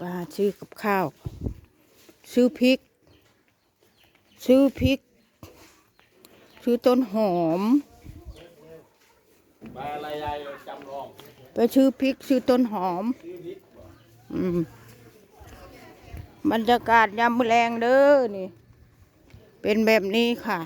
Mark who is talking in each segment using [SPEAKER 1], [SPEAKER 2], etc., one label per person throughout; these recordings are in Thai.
[SPEAKER 1] ปลาซื้อกับข้าว ซื้อพริก ซื้อพริก ซื้อต้นหอม
[SPEAKER 2] ปลาอะไรยายจำลอง
[SPEAKER 1] ไปซื้อพริก ซื้อต้นหอม อืมบรรยากาศยามมอแรงเด้อนี่ เป็นแบบนี้ค่ะ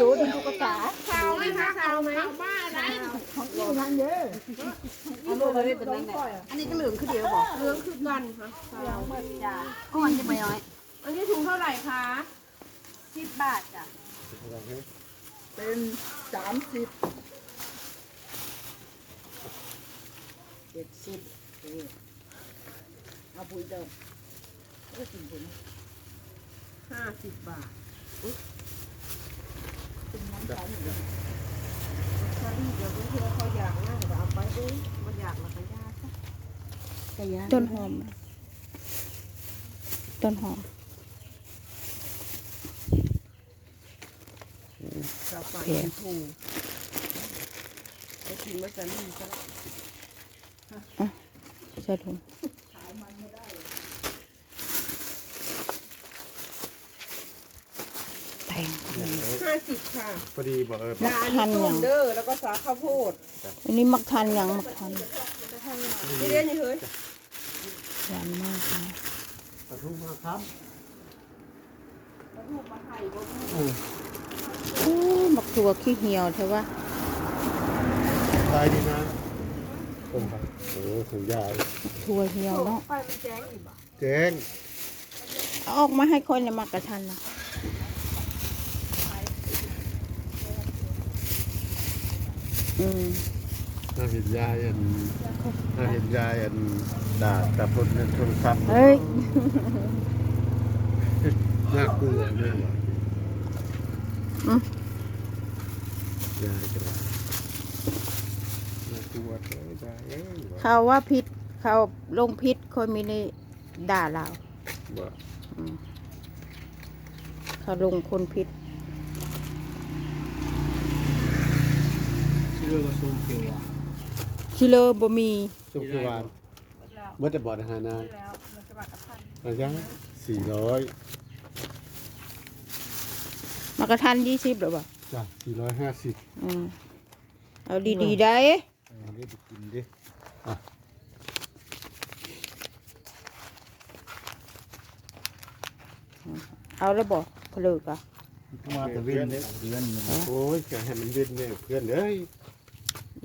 [SPEAKER 3] รู้ดูตุ๊กตา
[SPEAKER 4] สาวไหมคะสาวไหมบ้าอะไรข
[SPEAKER 3] อันเยอะอัน
[SPEAKER 4] นี้เป็นอะไร
[SPEAKER 3] อันนี้จะเหลืองคือเดียวบอก
[SPEAKER 4] เหลืองคือกันค่ะเหลืองเหมือนยา
[SPEAKER 3] ก้อนจะไม่น้อย
[SPEAKER 4] อันนี้ถุงเท่าไหร่คะ
[SPEAKER 3] สิบบาทจ้ะ
[SPEAKER 5] เป็นสามสิบเจ็ดสิบ เออเอาปุ๋ยเดิมก็กินปุ๋ย
[SPEAKER 4] ห้าสิบบาท
[SPEAKER 5] เป็นน้ำตาลอยู่แล้ว
[SPEAKER 4] ถ้าดีเดี๋ยวเพื่อนเขาอยากนะก็เอาไปเด้มันอยากแล้วก็ยาซะ
[SPEAKER 5] กระยา
[SPEAKER 1] ต้นหอม ต้นหอม
[SPEAKER 4] กาแฟ
[SPEAKER 1] เพีย
[SPEAKER 4] ถูกไปกินมัสลีซะ
[SPEAKER 1] ใช่ถุงแตง
[SPEAKER 4] ห้าสิบค่ะ
[SPEAKER 2] พอดีบอกเออ
[SPEAKER 4] ดาอันนี้ต้มเด้อแล้วก็สาข้าวโพด
[SPEAKER 1] อันนี้มักทันยังมักทัน
[SPEAKER 4] นี่เด้นี่เฮ้ย
[SPEAKER 1] หวานมากค่ะ
[SPEAKER 2] ปลาทูมาครับ
[SPEAKER 1] โอ้มักถั่วขี้เหี่ยวใช่ปะ
[SPEAKER 2] ลายดีนะต้มครับโอ้ถุงยาว
[SPEAKER 1] ถั่วเหี่ยวเนาะ
[SPEAKER 4] ไฟมันแจ้งอีกบ่
[SPEAKER 2] แจ้ง
[SPEAKER 1] เอาออกมาให้คนเนี่ยมักกระทันนะ อืม
[SPEAKER 2] น่าเห็นยายอันน่าเห็นยายอันด่าแต่คนนั้นโทรศัพท์
[SPEAKER 1] เฮ้ย
[SPEAKER 2] น่ากลัวเนี่ย
[SPEAKER 1] อืม
[SPEAKER 2] ยายกระดาษน่ากลัวเลยยายเอ้ย
[SPEAKER 1] เขาว่าพิษเขาลงพิษคนมีในด่าเรา
[SPEAKER 2] บ่
[SPEAKER 1] อืมเขาลงคนพิษ
[SPEAKER 2] ชื่อว่าส้มเขียว
[SPEAKER 1] ชิเลอร์บ่มี
[SPEAKER 2] ส้มเขียวหวานเมื่อแต่บ่ออาหารนานระยะสี่ร้อย
[SPEAKER 1] มักกระทันยี่สิบหรือเปล่า
[SPEAKER 2] จ้ะสี่ร้อยห้าสิบ
[SPEAKER 1] อืมเอาดีๆได้
[SPEAKER 2] เอาเรียกไปกินดิ
[SPEAKER 1] เอาแล้วบอกเพลิกอะ
[SPEAKER 2] มาแต่เวียนเดือน โอ้ยแกให้มันเวียนเนี่ยเพื่อนเอ้ย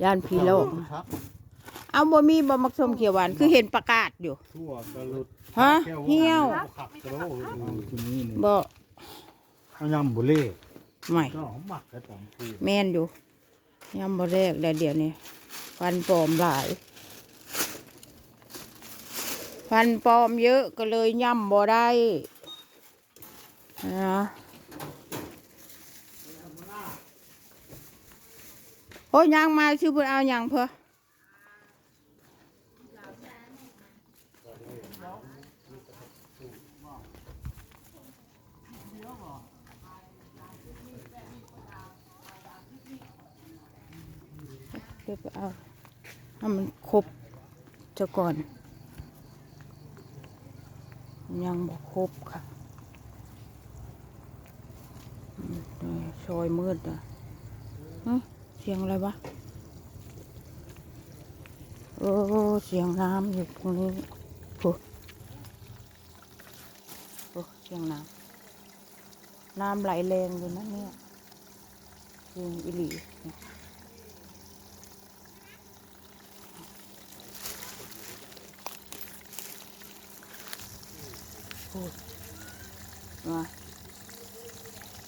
[SPEAKER 1] ยานพีโลก
[SPEAKER 2] ครับ
[SPEAKER 1] เอาบ่มีบ่มักส้มเขียวหวานคือเห็นประกาศอยู่
[SPEAKER 2] ทั่วกระลุด
[SPEAKER 1] ฮะเหี่ยว
[SPEAKER 2] ขับกระโดด
[SPEAKER 6] ทีนี้นี่
[SPEAKER 1] บ่
[SPEAKER 6] ข้าวยำบุเล่
[SPEAKER 1] ไม่
[SPEAKER 6] ก็หอมหมักกระตำคือ
[SPEAKER 1] แม่นอยู่ยำบ่แรกแต่เดี๋ยวนี้ฟันปลอมหลาย ฟันปลอมเยอะก็เลยย่ำบ่ได้นะ อ้ยยางมาชื่อเพิ่นเอายางเพื่อเดี๋ยวเอาให้มันครบจ้าก่อน ยังบ่ครบค่ะอืมนี่ซอยมืดอะ สียงอะไรวะ โอ้ เสียงน้ำอยู่ตรงนี้โอ้โอ้เสียงน้ำ น้ำไหลแรงอยู่นะเนี่ยจริงอิหลีโอ้มา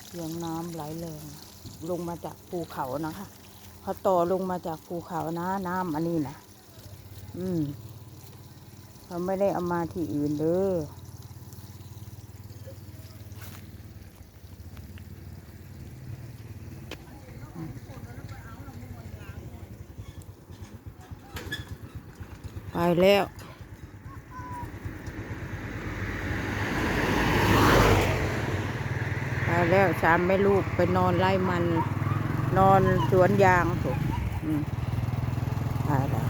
[SPEAKER 1] เสียงน้ำไหลแรงลงมาจากภูเขานะคะ เขาต่อลงมาจากภูเขานะน้ำอันนี้นะอืมเขาไม่ได้เอามาที่อื่นเด้อไปแล้วไปแล้วสามแม่ลูกไปนอนไล่มัน นอนสวนยางถูกอืมไปแล้ว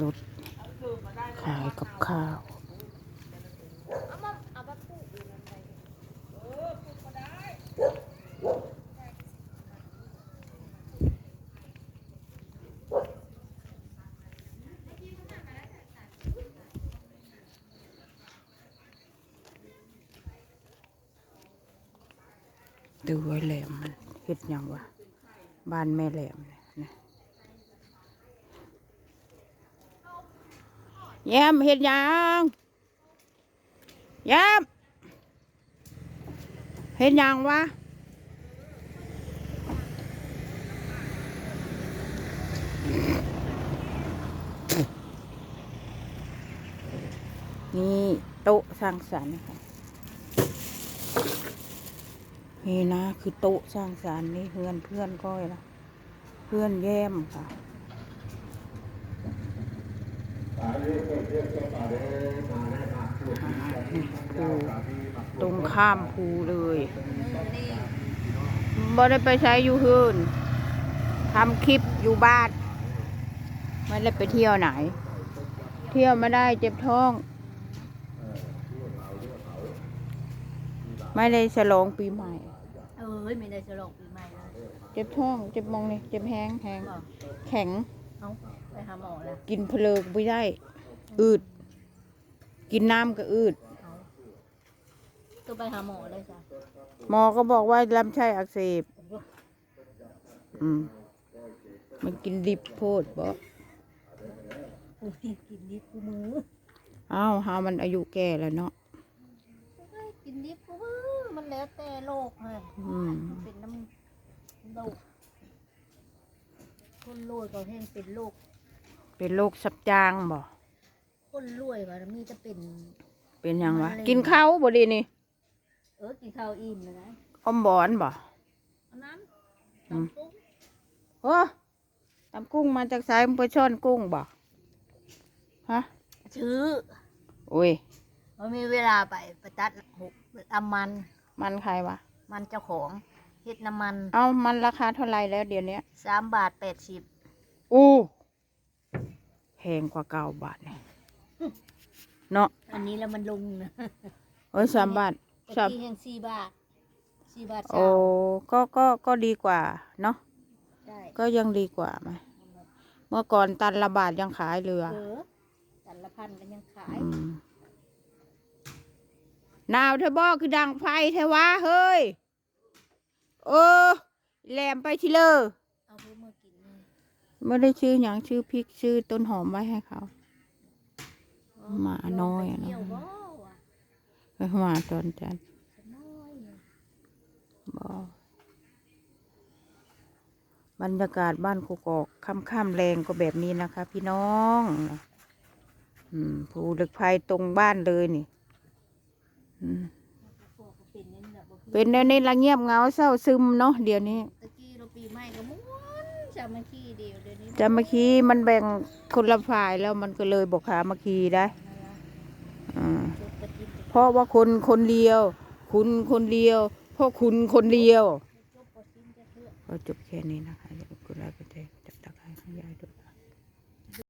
[SPEAKER 1] รถขายกับข้าว ดูไว้แหลมมันเฮ็ดยังวะบ้านแม่แหลมเนี่ยนะแย้มเฮ็ดยังแย้มเฮ็ดยังวะนี่โต๊ะสร้างสรรค์ค่ะ นี่นะ คือโต๊ะสร้างสรรค์นี่เพื่อนเพื่อนก้อยนะเพื่อนแย้มค่ะภูตรงข้ามภูเลยบ่ได้ไปใช้อยู่ฮืนทำคลิปอยู่บ้านไม่ได้ไปเที่ยวไหน เที่ยวไม่ได้เจ็บท้อง ไม่ได้ฉลองปีใหม่
[SPEAKER 3] เอ้ยไม่ได้ฉลองปีใหม่เลย
[SPEAKER 1] เจ็บท้อง เจ็บมองนี่เจ็บแห้งแห้งแข็ง
[SPEAKER 3] เอาไปหาหมอแล้ว
[SPEAKER 1] กินเพลิงไม่ได้ อืด กินน้ำก็อืด
[SPEAKER 3] เอาตัวไปหาหมอเลยจ้ะ
[SPEAKER 1] หมอก็บอกว่าลำไส้อักเสบ อืม มันกินดิบโพดบอก
[SPEAKER 3] กูกินดิบกูมือ
[SPEAKER 1] อ้าวหามันอายุแก่แล้วเนาะ
[SPEAKER 3] เอ้ยกินดิบกูมือ มันแล้วแต่โรคเลย
[SPEAKER 1] อืม
[SPEAKER 3] เป็นน้ำโรคคนรวยก็แห้งเป็นโรค
[SPEAKER 1] เป็นโรคสับจางบ่
[SPEAKER 3] คนรวยก็มีจะเป็น
[SPEAKER 1] เป็นหยังวะ
[SPEAKER 3] มะเร็ง
[SPEAKER 1] กินข้าวบ่ดีนี่
[SPEAKER 3] เออกินข้าวอิ่มเลยนะ
[SPEAKER 1] อมบอนบ่
[SPEAKER 3] อันนั้น
[SPEAKER 1] อืม
[SPEAKER 3] ตำกุ้ง
[SPEAKER 1] โอ้ตำกุ้งมาจากสายมันไปช่อนกุ้งบ่ฮะ
[SPEAKER 3] ซื้อ
[SPEAKER 1] โอ้ย
[SPEAKER 3] มันมีเวลาไปไปตัดหกตำมัน
[SPEAKER 1] มันใครวะ
[SPEAKER 3] มันเจ้าของเฮ็ดน้ำมัน
[SPEAKER 1] เอามันราคาเท่าไหรแล้วเดี๋ยวนี้
[SPEAKER 3] สามบาทแปดสิบ
[SPEAKER 1] อู้แพงกว่าเก้าบาทเนี่ยเนาะ
[SPEAKER 3] อันนี้แล้วมันลงนะ
[SPEAKER 1] โอ้ยสามบาท
[SPEAKER 3] ตะ
[SPEAKER 1] สาม
[SPEAKER 3] กี้ยังสี่บาทสี่บาท
[SPEAKER 1] โอ้
[SPEAKER 3] สาม
[SPEAKER 1] ก็ก็ก็ดีกว่าเนาะ
[SPEAKER 3] ได้
[SPEAKER 1] ก็ยังดีกว่าไหมเมื่อก่อนตันละบาทยังขายเรือ
[SPEAKER 3] เออแต่ละพันกันยังขาย
[SPEAKER 1] อืม หนาวเธอบอกคือดังไฟเทวะเฮ้ยเออแหลมไปทีเลย
[SPEAKER 3] เอาเพื่อมากินนี่
[SPEAKER 1] ไม่ได้ชื่ออย่างชื่อพริกชื่อต้นหอมไว้ให้เขาหมาน้อยอะเนะ
[SPEAKER 3] เที่ยวบ่วะ
[SPEAKER 1] ไปมาตอนจัน
[SPEAKER 3] น้อยอะ
[SPEAKER 1] บอบรรยากาศบ้านกุกอกค่ำๆแรงก็แบบนี้นะคะ พี่น้อง อืมภูเหล็กไฟตรงบ้านเลยนี่
[SPEAKER 3] เป็นนี่แหละบ่คือ
[SPEAKER 1] เป็นแนวนี้ละเงียบเหงาเศร้าซึมเนาะเดี๋ยวนี้
[SPEAKER 3] ตะกี้เราปีใหม่ก็ม้วนจามาขี้เดียวเดี๋ยวนี้
[SPEAKER 1] จะมาคีมันแบ่งคนละฝ่ายแล้วมันก็เลยบอกขามาคีได้อ่า
[SPEAKER 3] จุดตะกิน
[SPEAKER 1] เพราะว่าคนคนเดียว คุณคนเดียวเพราะคุณคนเดียว
[SPEAKER 3] จบก็สิ้นจะเถื่อ
[SPEAKER 1] ก็จบแค่นี้นะ